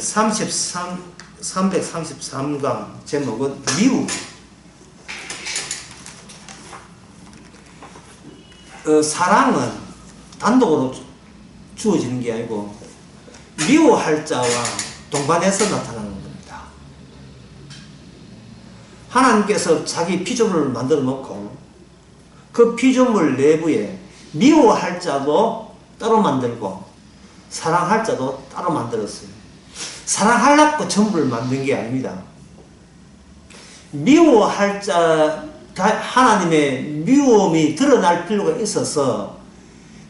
33, 333강 제목은 미움. 어, 사랑은 단독으로 주어지는 게 아니고 미워할 자와 동반해서 나타나는 겁니다. 하나님께서 자기 피조물을 만들어 놓고 그 피조물 내부에 미워할 자도 따로 만들고 사랑할 자도 따로 만들었어요. 사랑하려고 전부를 만든 게 아닙니다. 미워할 자, 하나님의 미움이 드러날 필요가 있어서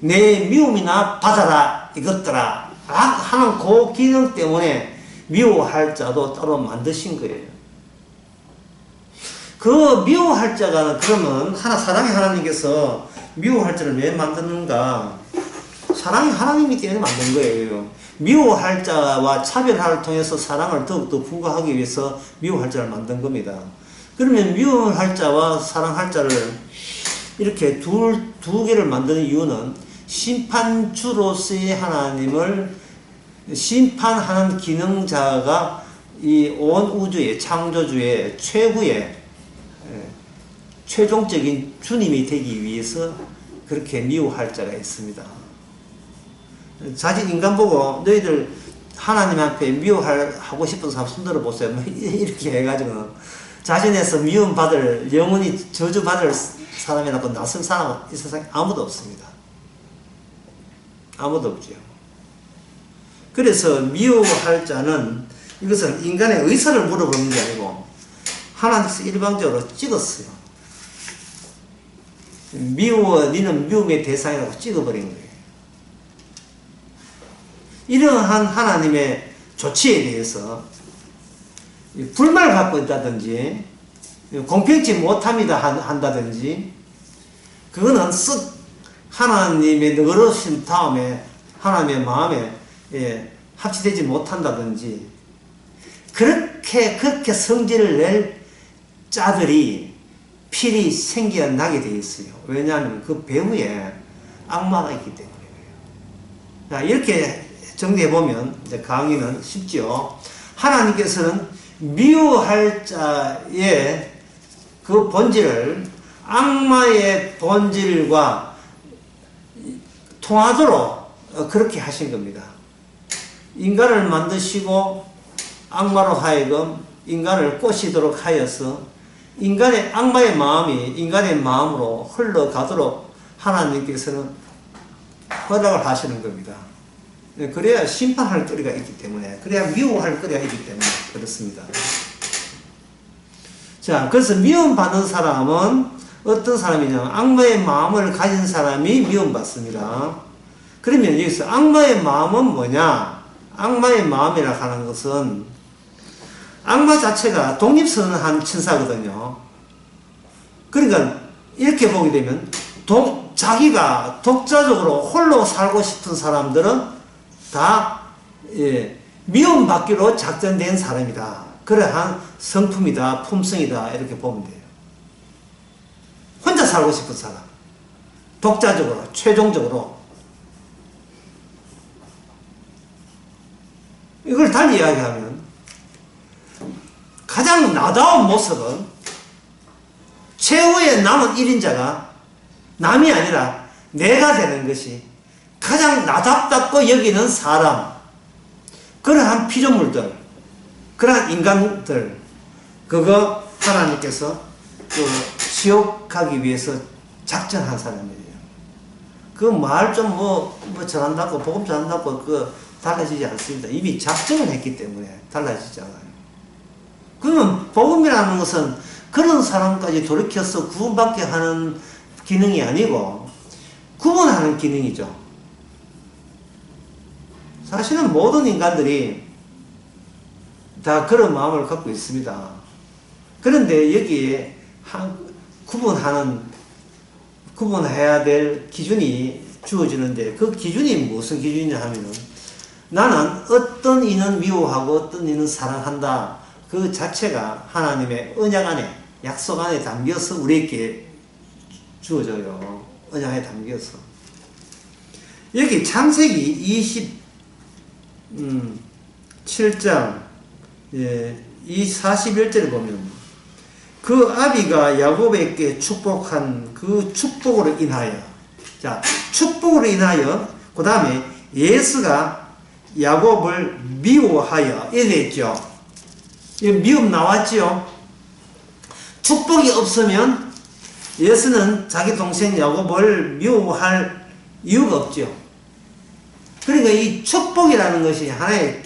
내 미움이나 받아라 이것들아 하는 그 기능 때문에 미워할 자도 따로 만드신 거예요. 그 미워할 자가 그러면 하나 사랑의 하나님께서 미워할 자를 왜 만드는가? 사랑이 하나님이 때문에 만든 거예요. 미워할 자와 차별화를 통해서 사랑을 더욱더 부과하기 위해서 미워할 자를 만든 겁니다. 그러면 미워할 자와 사랑할 자를 이렇게 둘, 두 개를 만드는 이유는 심판주로서의 하나님을 심판하는 기능자가 이 온 우주의 창조주의 최후의 최종적인 주님이 되기 위해서 그렇게 미워할 자가 있습니다. 자진 인간 보고 너희들 하나님 앞에 미워하고 싶은 사람 손들어 보세요. 뭐 이렇게 해가지고 자신에서 미움받을 영원히 저주받을 사람이라고 낯선 사람은 이 세상에 아무도 없습니다. 아무도 없죠. 그래서 미워할 자는 이것은 인간의 의사를 물어보는 게 아니고 하나님께서 일방적으로 찍었어요. 미워, 니는 미움의 대상이라고 찍어버린 거예요. 이러한 하나님의 조치에 대해서 불만을 갖고 있다든지 공평치 못합니다 한다든지 그거는 쓱 하나님의 늘어신 다음에 하나님의 마음에 예, 합치되지 못한다든지 그렇게 그렇게 성질을 낼 자들이 필이 생겨나게 되어 있어요. 왜냐하면 그 배후에 악마가 있기 때문에 자, 이렇게 정리해 보면 이제 강의는 쉽죠. 하나님께서는 미워할 자의 그 본질을 악마의 본질과 통하도록 그렇게 하신 겁니다. 인간을 만드시고 악마로 하여금 인간을 꼬시도록 하여서 인간의 악마의 마음이 인간의 마음으로 흘러가도록 하나님께서는 허락을 하시는 겁니다. 네, 그래야 심판할 거리가 있기 때문에, 그래야 미워할 거리가 있기 때문에 그렇습니다. 자, 그래서 미움받는 사람은 어떤 사람이냐? 악마의 마음을 가진 사람이 미움받습니다. 그러면 여기서 악마의 마음은 뭐냐? 악마의 마음이라 하는 것은 악마 자체가 독립선언한 천사거든요. 그러니까 이렇게 보게 되면 독, 자기가 독자적으로 홀로 살고 싶은 사람들은 다 예, 미움받기로 작전된 사람이다. 그러한 성품이다, 품성이다 이렇게 보면 돼요. 혼자 살고 싶은 사람, 독자적으로, 최종적으로 이걸 달리 이야기하면 가장 나다운 모습은 최후의 남은 1인자가 남이 아니라 내가 되는 것이 가장 나답다고 여기는 사람, 그러한 피조물들, 그러한 인간들, 그거 하나님께서 그 지옥하기 위해서 작전한 사람이에요. 그 말 좀 뭐, 뭐 잘한다고, 복음 잘한다고, 그, 달라지지 않습니다. 이미 작정을 했기 때문에 달라지지 않아요. 그러면 복음이라는 것은 그런 사람까지 돌이켜서 구원받게 하는 기능이 아니고 구원하는 기능이죠. 사실은 모든 인간들이 다 그런 마음을 갖고 있습니다. 그런데 여기에 한, 구분하는, 구분해야 될 기준이 주어지는데 그 기준이 무슨 기준이냐 하면은 나는 어떤 이는 미워하고 어떤 이는 사랑한다. 그 자체가 하나님의 언약 안에, 약속 안에 담겨서 우리에게 주어져요. 언약 안에 담겨서. 여기 창세기 20, 음, 7장 예, 이 41절을 보면 그 아비가 야곱에게 축복한 그 축복으로 인하여 자 축복으로 인하여 그 다음에 예수가 야곱을 미워하여 이래 있죠. 이 미움 나왔죠 축복이 없으면 예수는 자기 동생 야곱을 미워할 이유가 없죠 그러니까 이 축복이라는 것이 하나의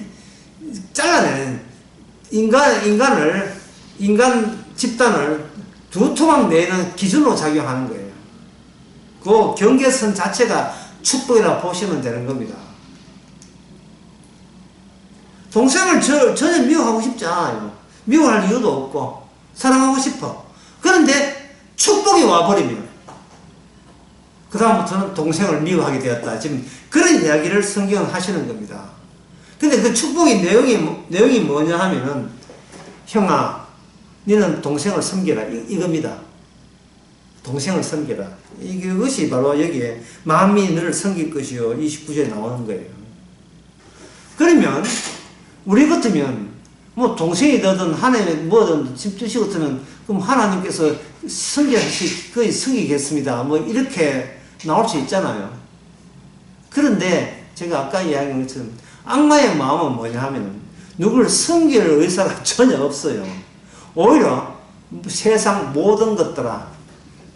잘라내는 인간, 인간을, 인간 집단을 두 토막 내는 기준으로 작용하는 거예요. 그 경계선 자체가 축복이라고 보시면 되는 겁니다. 동생을 저, 전혀 미워하고 싶지 않아요. 미워할 이유도 없고, 사랑하고 싶어. 그런데 축복이 와버리면, 그 다음부터는 동생을 미워하게 되었다. 지금 그런 이야기를 성경은 하시는 겁니다. 근데 그 축복의 내용이, 뭐- 내용이 뭐냐 하면은, 형아, 너는 동생을 섬기라. 이, 이겁니다. 동생을 섬기라. 이것이 바로 여기에 마음이 너를 섬길 것이요. 29절에 나오는 거예요. 그러면, 우리 같으면, 뭐, 동생이 되든, 하나님 뭐든, 집 뜻이 같으면, 그럼 하나님께서 섬기시, 거의 섬기겠습니다. 뭐, 이렇게 나올 수 있잖아요. 그런데, 제가 아까 이야기한 것처럼, 악마의 마음은 뭐냐 하면, 누구를 섬길 의사가 전혀 없어요. 오히려, 세상 모든 것들아,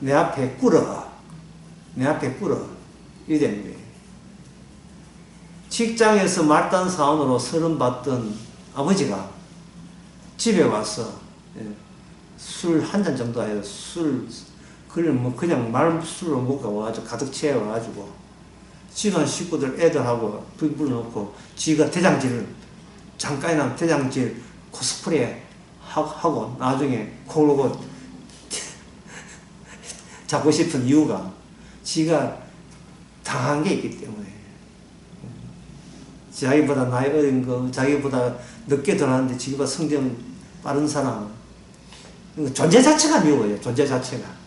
내 앞에 꿇어. 내 앞에 꿇어. 이래 되는 거예요. 직장에서 말단 사원으로 서름 받던 아버지가 집에 와서 예, 술한 잔 정도 해요. 술, 그걸 뭐 그냥 말술로 먹고 와가지고 가득 채워가지고 집안 식구들 애들하고 불 불러놓고 지가 대장질을 잠깐이나 대장질 코스프레 하- 하고 나중에 코르고 잡고 싶은 이유가 지가 당한 게 있기 때문에 자기보다 나이 어린 거, 자기보다 늦게 들어왔는데 지기보다 성장 빠른 사람. 존재 자체가 미워요, 존재 자체가.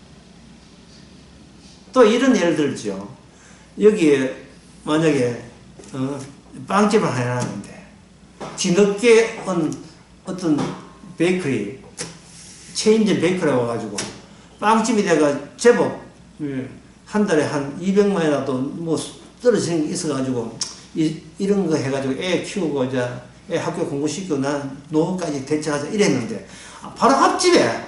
또 이런 예를 들죠. 여기에 만약에, 어, 빵집을 하나 하는데, 뒤늦게 온 어떤 베이커리, 체인점 베이커리 와가지고, 빵집이 내가 제법, 예, 한 달에 한 200만이라도 뭐 떨어지는 게 있어가지고, 이, 이런 거 해가지고 애 키우고 이제 애 학교 공부 시키고 난 노후까지 대처하자 이랬는데 아, 바로 앞집에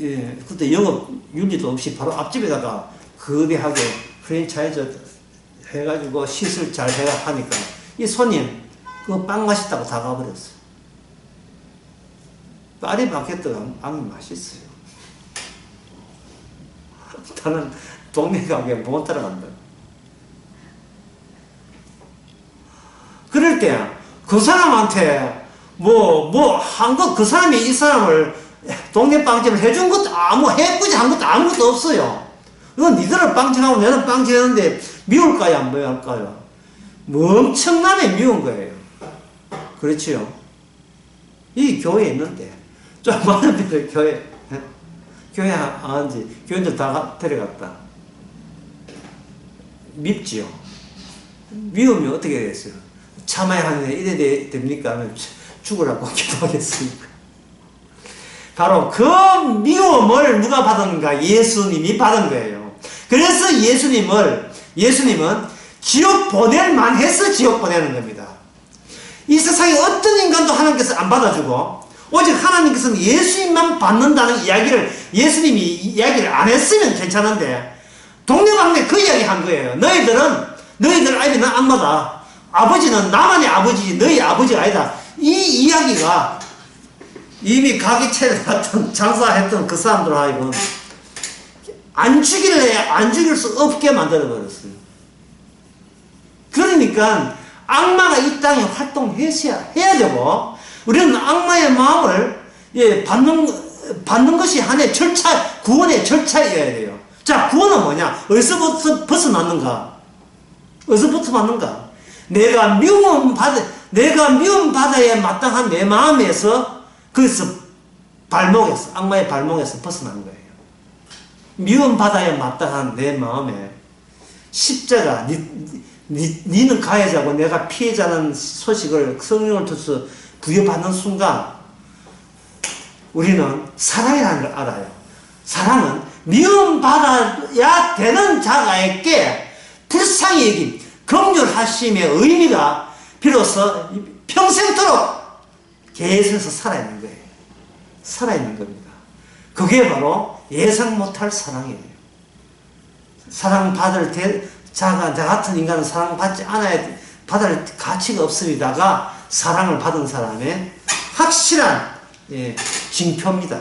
예, 그때 영업 윤리도 없이 바로 앞집에다가 거대하게 프랜차이즈 해가지고 시술 잘 해가 하니까 이 손님 그거 빵 맛있다고 다 가버렸어. 파리 바게트가 빵이 맛있어요. 나는 동네 가게 못 따라간다. 그럴 때 그 사람한테 뭐 뭐 한 것 그 사람이 이 사람을 동네 빵집을 해준 것도 아무 해꾸지 한 것도 아무것도 없어요. 이건 니들은 빵집하고 내는 빵집하는데 미울까요 안 미울까요? 뭐 엄청나게 미운 거예요. 그렇지요. 이 교회에 있는데 좀 많은 분들 교회 교회 안지 교인들 다 데려갔다. 밉지요. 미우면 어떻게 됐어요? 참아야 하는데 이래 되, 됩니까? 하면 죽으라고 기도하겠습니까? 바로 그 미움을 누가 받았는가? 예수님이 받은 거예요. 그래서 예수님을, 예수님은 지옥 보낼 만해서 지옥 보내는 겁니다. 이 세상에 어떤 인간도 하나님께서 안 받아주고, 오직 하나님께서는 예수님만 받는다는 이야기를, 예수님이 이야기를 안 했으면 괜찮은데, 동네방네 그 이야기 한 거예요. 너희들은, 너희들 아이는 악마다. 아버지는 나만의 아버지지 너희 아버지가 아니다. 이 이야기가 이미 가기채를 했던 장사했던 그 사람들 하여금 안 죽일래 안 죽일 수 없게 만들어 버렸어요. 그러니까 악마가 이 땅에 활동해야 해야 되고 우리는 악마의 마음을 예, 받는 받는 것이 하나의 절차 구원의 절차여야 돼요. 자 구원은 뭐냐? 어디서부터 벗어났는가? 어디서부터 받는가? 내가 미움 받아, 내가 미움 받아야 마땅한 내 마음에서, 거기서 발목에서, 악마의 발목에서 벗어난 거예요. 미움 받아야 마땅한 내 마음에, 십자가, 니, 니, 니는 가해자고 내가 피해자는 소식을 성령을 통해서 부여받는 순간 우리는 사랑이라는 걸 알아요. 사랑은 미움받아야 되는 자가에게 불쌍히 여김, 긍휼하심의 의미가 비로소 평생토록 계속해서 살아있는 거예요. 살아있는 겁니다. 그게 바로 예상 못할 사랑이에요. 사랑받을 대, 자가, 나 같은 인간은 사랑받지 않아야 받을 가치가 없습니다가 사랑을 받은 사람의 확실한 예, 징표입니다.